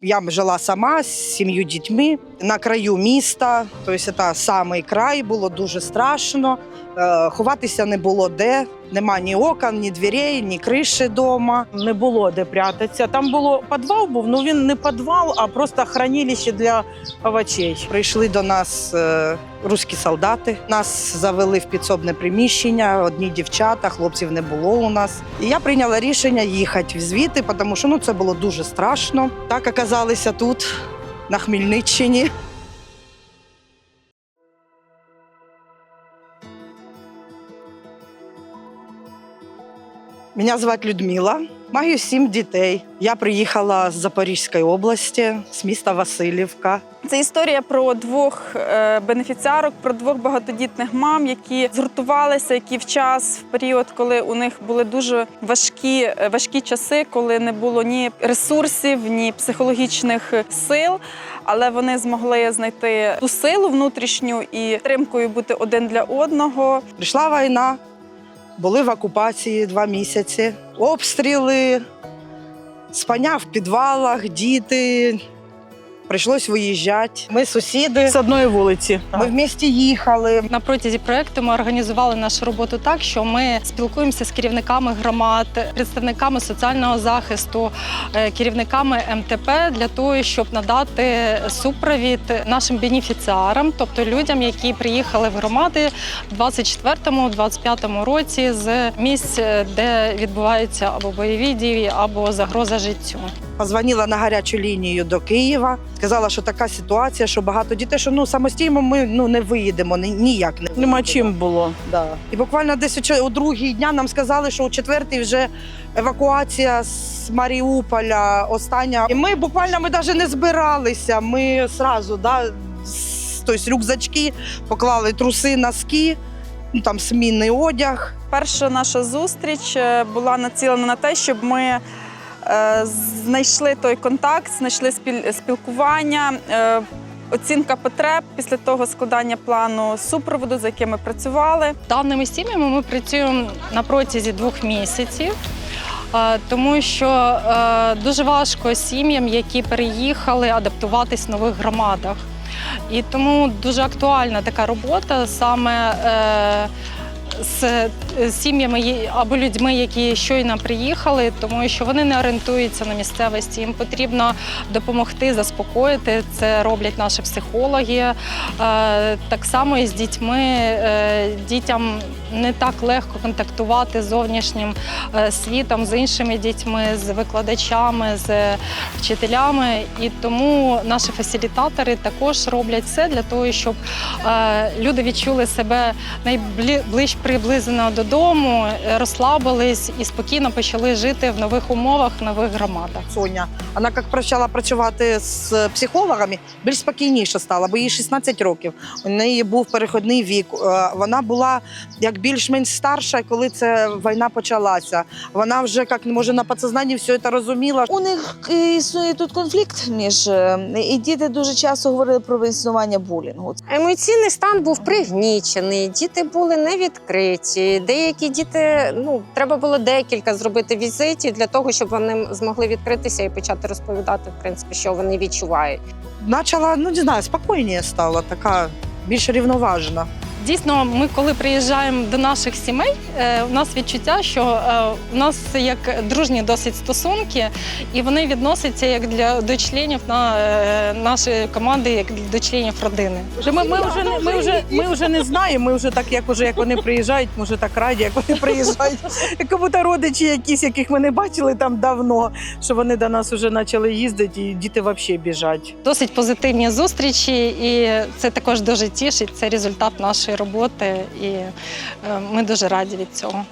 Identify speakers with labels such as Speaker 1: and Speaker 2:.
Speaker 1: Я жила сама з сім'ю дітьми на краю міста. Тобто це самий край, було дуже страшно. Е, Ховатися не було де. Нема ні окон, ні дверей, ні криші вдома.
Speaker 2: Не було де прятатися. Там було підвал був, ну він не підвал, а просто хранилище для овочей.
Speaker 1: Прийшли до нас е, руські солдати. Нас завели в підсобне приміщення. Одні дівчата, хлопців не було у нас. І я прийняла рішення їхати звідти, тому що ну це було дуже страшно. Так оказалися тут, на Хмельниччині. Мене звати Людмила. Маю сім дітей. Я приїхала з Запорізької області, з міста Васильівка.
Speaker 3: Це історія про двох е, бенефіціарок, про двох багатодітних мам, які згуртувалися, які в час, в період, коли у них були дуже важкі, е, важкі часи, коли не було ні ресурсів, ні психологічних сил. Але вони змогли знайти ту силу внутрішню і підтримкою бути один для одного.
Speaker 1: Прийшла війна, були в окупації два місяці, обстріли, спання в підвалах, діти. Прийшлось виїжджати. Ми сусіди.
Speaker 2: З одної вулиці.
Speaker 1: Ми в місті їхали.
Speaker 4: На протязі проекту ми організували нашу роботу так, що ми спілкуємося з керівниками громад, представниками соціального захисту, е, керівниками МТП для того, щоб надати супровід нашим бенефіціарам, тобто людям, які приїхали в громади в 24-25 році з місць, де відбуваються або бойові дії, або загроза життю.
Speaker 1: Позвонила на гарячу лінію до Києва. Сказала, що така ситуація, що багато дітей, що ну самостійно ми ну не виїдемо ні- ніяк не
Speaker 2: Нема чим було.
Speaker 1: Да. І буквально десь у другий дня нам сказали, що у четвертий вже евакуація з Маріуполя остання. І ми буквально ми навіть не збиралися. Ми сразу, да, тобто рюкзачки, поклали труси, носки, ну, там смінний одяг.
Speaker 3: Перша наша зустріч е, була націлена на те, щоб ми знайшли той контакт, знайшли спілкування. е, Оцінка потреб після того складання плану супроводу, за яким ми працювали.
Speaker 4: Даними сім'ями ми працюємо на протязі двох місяців. е, Тому що е, дуже важко сім'ям, які переїхали, адаптуватись в нових громадах. І тому дуже актуальна така робота саме е, з сім'ями або людьми, які щойно приїхали, тому що вони не орієнтуються на місцевості. Їм потрібно допомогти, заспокоїти. Це роблять наші психологи. Е, Так само і з дітьми. Е, Дітям не так легко контактувати з зовнішнім е, світом, з іншими дітьми, з викладачами, з вчителями. І тому наші фасилітатори також роблять все для того, щоб е, люди відчули себе найближче приблизено додому, розслабились і спокійно почали жити в нових умовах, нових громадах.
Speaker 1: Соня. Вона як почала працювати з психологами, більш спокійніше стала, бо їй 16 років. У неї був переходний вік. Е, Вона була як більш-менш старша, коли це війна почалася. Вона вже як може на підсознанні все це розуміла.
Speaker 5: У них е, існує тут конфлікт між е, і діти дуже часто говорили про існування булінгу.
Speaker 6: Емоційний стан був пригнічений, діти були не відкриті. Деякі діти ну треба було декілька зробити візитів для того, щоб вони змогли відкритися і почати розповідати, в принципі, що вони відчувають.
Speaker 1: Почала, ну не знаю, спокійніше стала, така більш рівноважна.
Speaker 4: Дійсно, ми коли приїжджаємо до наших сімей, е, у нас відчуття, що е, у нас як дружні досить стосунки, і вони відносяться як для до членів на е, нашої команди, як до членів родини.
Speaker 2: Ми, ми, вже, не- ми, вже, ми вже не знаємо, ми вже так, як, уже, як вони приїжджають, ми вже так раді, як вони приїжджають. Як будто родичі якісь, яких ми не бачили там давно, що вони до нас вже почали їздити, і діти взагалі біжать.
Speaker 4: Досить позитивні зустрічі, і це також дуже тішить. Це результат нашої роботи, і е, ми дуже раді від цього.